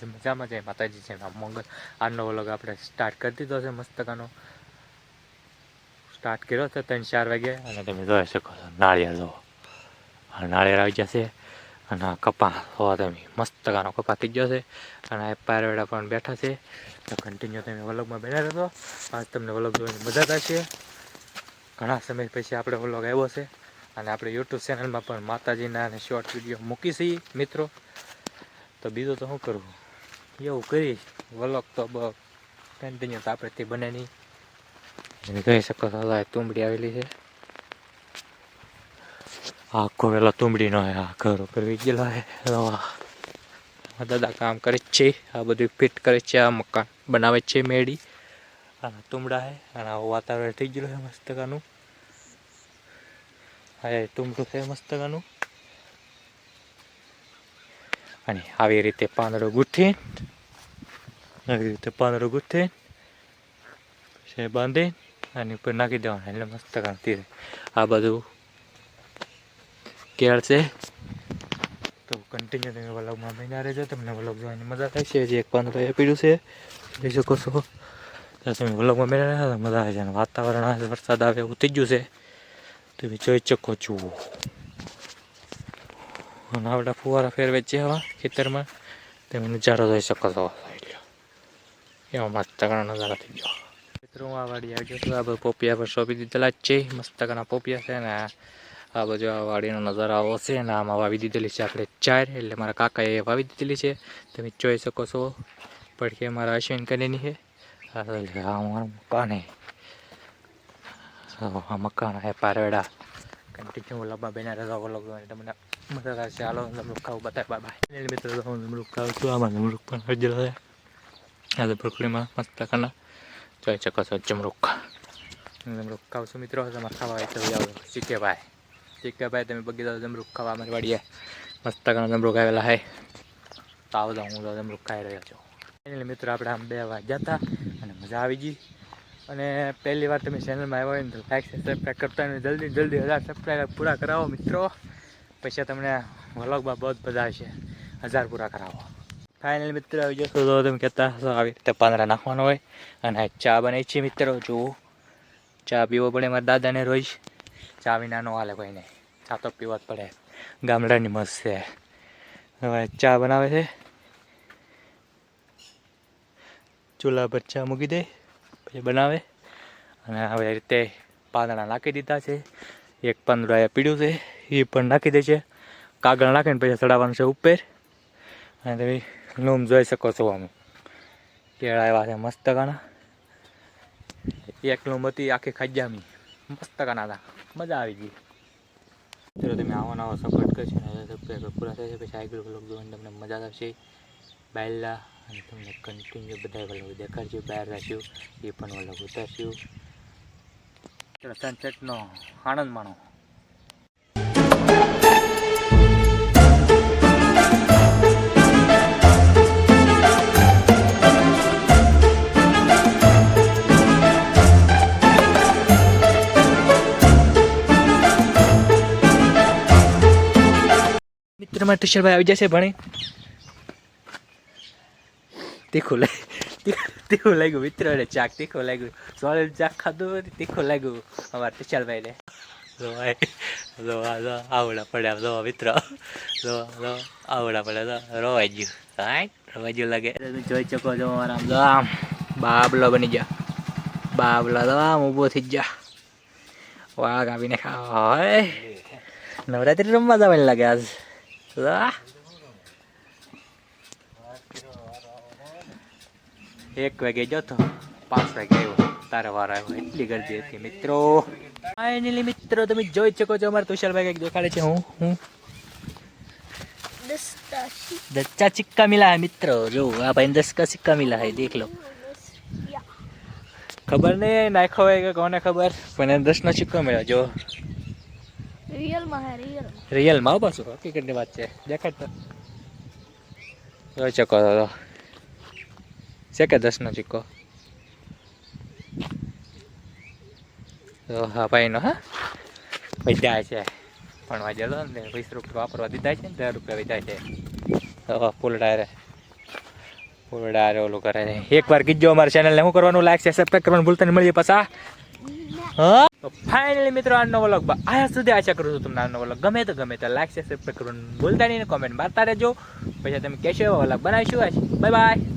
બધી મજામાં જાય માતાજી છે નામ મંગળ આજનો વ્લોગ આપણે સ્ટાર્ટ કરી દીધો છે, મસ્તકાનો. સ્ટાર્ટ કર્યો છે ત્રણ ચાર વાગે, અને તમે જોઈ શકો છો, નાળિયેર જો નાળિયેર આવી જશે, અને કપા હોવા તમે મસ્તકાનો કપા થઈ ગયો છે. અને એ પારવેડા પણ બેઠા છે. તો કન્ટિન્યુ તમે વ્લોગમાં બેઠા રહેતો આજ તમને વ્લોગ જોઈને મજા થશે ઘણા સમય પછી આપણે વ્લોગ આવ્યો છે. અને આપણે યુટ્યુબ ચેનલમાં પણ માતાજીના અને શોર્ટ વીડિયો મૂકી છીએ મિત્રો. તો બીજું તો શું કરવું? એવું કરીશ. વ્લોગ તો કન્ટિન્યુ તો આપણે તે બને નહીં. તમે કહી શકો છો આ તુંબડી આવેલી છે. આખો વેલો તુંબડીનો હે, આ ઘર ઉપર ગયેલો હે દાદા કામ કરે છે, આ બધું ફિટ કરે છે, આ મકાન બનાવે છે મેળી. અને તુંબડા હે, અને વાતાવરણ થઈ ગયેલું છે મસ્તકાનું. હા તુંબડું છે મસ્તકાનું. અને આવી રીતે પાંદડો ગુથી આવી રીતે પાંદડો ગુથી પછી બાંધી અને ઉપર નાખી દેવાના એટલે મસ્ત કાંતિ આ બધું કેળ છે તો કન્ટિન્યુ તમે વ્લોગમાં મહિના રહેજો તમને વ્લોગ જોવાની મજા થાય છે હજી એક પાંદડો એ પીડ્યું છે જોઈ શકો છો તો તમે વ્લોગમાં મહિના રહ્યા મજા આવે છે અને વાતાવરણ આવે વરસાદ આવે એવું થઈ ગયું છે તમે જોઈ શકો છો અને આવડા ફુવારા ફેરવે છે હવા ખેતરમાં તમે નજારો જોઈ શકો છો એવો મસ્ત ઘણા નજારા થઈ ગયો. મિત્રો આ વાડી આવી ગયો છું. આ બધું પોપિયા પર સોંપી દીધેલા જ છે. મસ્ત ઘણા પોપિયા છે ને આ બાજુ આ વાડીનો નજારો આવો છે ને આમાં વાવી દીધેલી છે આપણે ચાર એટલે મારા કાકાએ વાવી દીધેલી છે. તમે જોઈ શકો છો. પડખે મારા અશ્વિન કરીને છે. આ મારું મકાન. હે આ મકાન હે પારવેડા. કન્ટિન્યુ લબા બેના રજા વ્લોગ તમને મજા આવશે હાલો નમરૂક ખાવું. બતાય બાય બાય. મિત્રો નમરૂક ખાઉં છું. આમાં નમરૂક પણ હજર છે આ તો બ્રોકલીમાં મસ્ત ખાના જોઈ શકો છો જમરૂક જમરૂક ખાવ છું મિત્રો તમારે ખાવા હોય તો આવો ચીકેભાઈ ચીકે ભાઈ તમે બગી દો જમરૂક ખાવા અમારી વાડીએ મસ્ત ખાના જમરૂક આવેલા હે તો આવો તો હું તો જમરૂક ખાઈ રહ્યો છું એટલે મિત્રો આપણે આમ બે વાર હતા અને મજા આવી ગઈ અને પહેલી વાર તમે ચેનલમાં આવ્યા હોય તો લાઈક સબસ્ક્રાઈબ કરતા અને જલ્દી જલ્દી હજાર સબસ્ક્રાઈબ પૂરા કરાવો મિત્રો પછી તમને વ્લોગમાં બહુ બધા આવશે હજાર પૂરા કરાવો ફાઇનલ મિત્રો, આવી જશો તો તમે કહેતા હશો, આવી રીતે પાંદડા નાખવાનો હોય. અને ચા બને છે મિત્રો, જુઓ. ચા પીવો પડે, મારા દાદાને રોજ. ચા વિના નો હાલે કોઈને. ચા તો પીવો જ પડે. ગામડાની મસ્ત છે. હવે ચા બનાવે છે. ચૂલા પર ચા મૂકી દે, પછી બનાવે. અને હવે રીતે પાંદડા નાખી દીધા છે. એક પાંદડું અહીંયા પીડ્યું છે, એ પણ નાખી દે છે. કાગળ નાખીને પછી ચડાવવાનું છે ઉપર. અને લૂમ જોઈ શકો છો અમે કેળા આવ્યા છે, મસ્ત ગાના એક લૂમ હતી આખી ખાજામી. મસ્ત ગાના હતા મજા આવી ગઈ. ચલો તમે આવો નવો સપોર્ટ કરશો ને પૂરા થશે પછી આગળ વ્લોગ જોવાની તમને મજા આવશે. બાયલા અને તમને કન્ટિન્યુ બધા વ્લોગ દેખાડજો, બહાર રાખ્યું એ પણ વ્લોગ ઉતારશું સનસેટનો આનંદ માણો. મિત્રમાં ભાઈ આવી જશે ભણી? તીખું લાગ તીખું લાગ્યું મિત્રોને ચાક તીખું લાગ્યું. સોળ ચાક ખાધું તીખું લાગ્યું અમારા જો આવડા પડ્યા જો મિત્ર. આવડા પડ્યા રોવાઈ ગયું. હાય રોવાઈ ગયું લાગે. જોઈ શકો છો જો આમ બાબલો બની જા બાબલો તો આમ ઊભો થઈ જા વાઘ આવીને ખા હોય નવરાત્રી રમવા જવાની લાગે આજ. એક વાગે જતો પાંચ વાગે આવ્યો. તારા વાર આવ્યો. એટલી ગરદી હતી મિત્રો. ફાઇનલી મિત્રો, તમે જોઈ શકો છો અમારે તુષારભાઈ કંઈક દેખાડે છે. હું? હું? દચ્ચા સિક્કા મિલા હે મિત્રો. જો, આ ભાઈ દસ કા સિક્કા મિલા હે દેખ લો. ખબર નહીં, નાખ્યો હોય કે કોને ખબર? પણ દસ નો સિક્કો મળ્યો. જો. રિયલમાં હે રિયલ રિયલમાં પાછું? હકીકતની વાત છે. દેખાડ તો જોઈ શકો તો. છે કે દસનો સિક્કો તો હા ભાઈનો હા? વધ્યા છે. પણ વાજે ને વીસ રૂપિયા વાપરવા દીધા છે ને દસ રૂપિયા વધ્યા છે. તો ફૂલ ડાયરે ફૂલ રે ઓલું કરે છે. એકવાર કીજો અમારી ચેનલને શું કરવાનું? લાઈક છે સબસ્ક્રાઈબ કરવાનું ભૂલતા નહીં. મળીએ પાછા. હા? તો ફાઇનલી મિત્રો, આજનો વ્લોગ આયા સુધી આશા કરું છું તમને આજનો વ્લોગ ગમે તો ગમે તો લાઈક સબસ્ક્રાઈબ કરવાનું ભૂલતા નહીં કોમેન્ટ મારતા રહેજો. પછી તમે કહેશો એવો વ્લોગ બનાવીશું બાય બાય